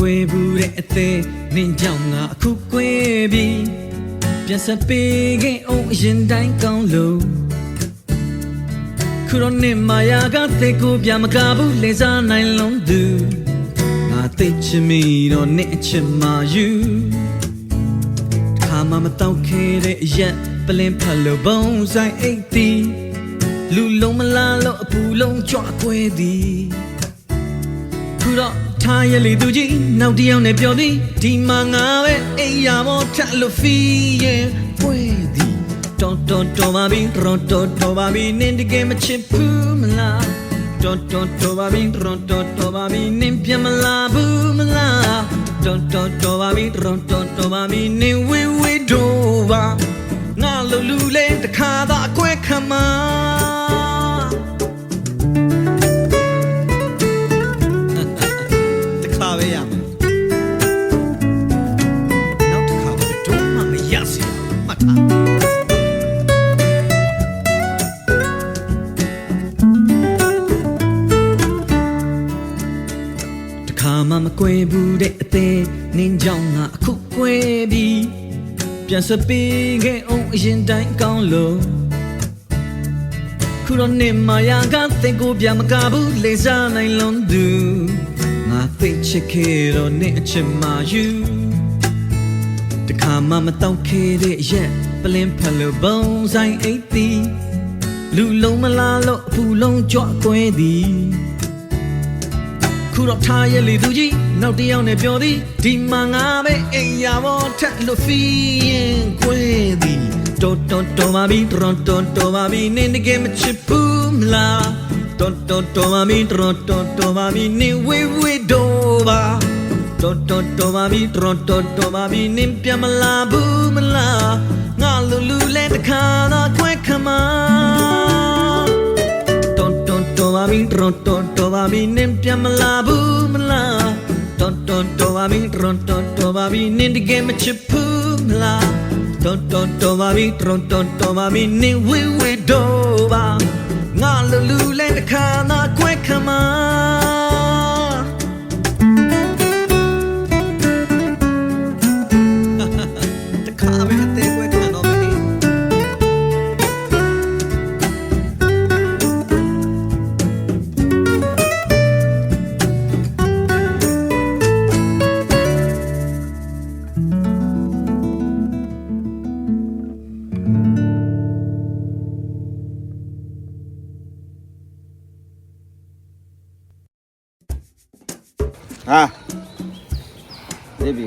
မကွဲဘူးတဲ့အသေးနင်းကြောင့်ငါအခုကွဲပြီပြန်စပေးခဲ့အောင်အရင်တိုင်းကောင်းလို့ခုတော့နေမာယာကတဲ့ကိုပြမကဘူးလေစားနိုင်လုံးသူငါသိချင်မိတော့နေအချင်မာယူခါမမတော့ခဲ့တဲ့အရက်ပလင်းဖတ်လို့ဘုံဆိုင်အိတ်တီလူလုံးမလားလို့အပူလုံးကြွကွဲသည် ခုတော့ထားရလေသူကြီးနောက်တစ်ယောက်နဲ့ပြောသည်ဒီမှာငါပဲအိယာမောထက်လို့ဖီးရင်ပွဲသည်တော်တော်တော်ပါပြီတော်တော်တော်ပါပြီနင်းတကယ်မချစ်ဘူးမလားတော်တော်တော်ပါပြီတော်တော်တော်ပါပြီနင်းပြန်မလာဘူးမလားတော်တော်တော်ပါပြီတော်တော်တော်ပါပြီနင်းဝေးဝေးတို့ပါငါလူလူလေးတစ်ခါသာအကွဲခံမှာ ခါမှမကွဲဘူးတဲ့အသေးနင်းကြောင့်ငါအခုကွဲပြီပြန်စပေးခဲ့အောင်အရင်တိုင်းကောင်းလို့ခုတော့နေမာယာကတဲ့ကိုပြမကဘူးလေစားနိုင်လုံးသူငါသိချစ်ခဲ့တော့နေအချင်မာယူတခါမှမတော့ခဲ့တဲ့ရက်ပလင်းဖက်လို့ဘုံဆိုင်အိတ်တီလူလုံးမလားလို့အဖူလုံးကြွကွဲသည် ခုတော့ထားရလေသူကြီးနောက်တစ်ယောက်နဲ့ပြောသည်ဒီမှာငါပဲအိမ်ယာဘောထက်လို့ဖီးရင်ကွဲသည်တော်တော်တော်ပါပြီတော်တော်တော်ပါပြီနင်းတကယ်မချစ်ဘူးမလားတော်တော်တော်ပါပြီတော်တော်တော်ပါပြီနင်းဝေးဝေးတော့ပါတော်တော်တော်ပါပြီတော်တော်တော်ပါပြီနင်းပြန်မလာဘူးမလားငါလူလူလဲတခါတော့ခွဲခမတော်တော်တော်ပါပြီတော်တော် တော်ပါပြီနင်းပြန်မလာဘူးမလားတော်တော်တော်ပါပြီတော်တော်တော်ပါပြီနင်းတကယ်မချစ်ဘူးမလားတော်တော်တော်ပါပြီတော်တော်တော်ပါပြီနင်းဝေးဝေးတော့ပါငါလူလူလဲတစ်ခါသာခွဲခမ ဟာနေပြီ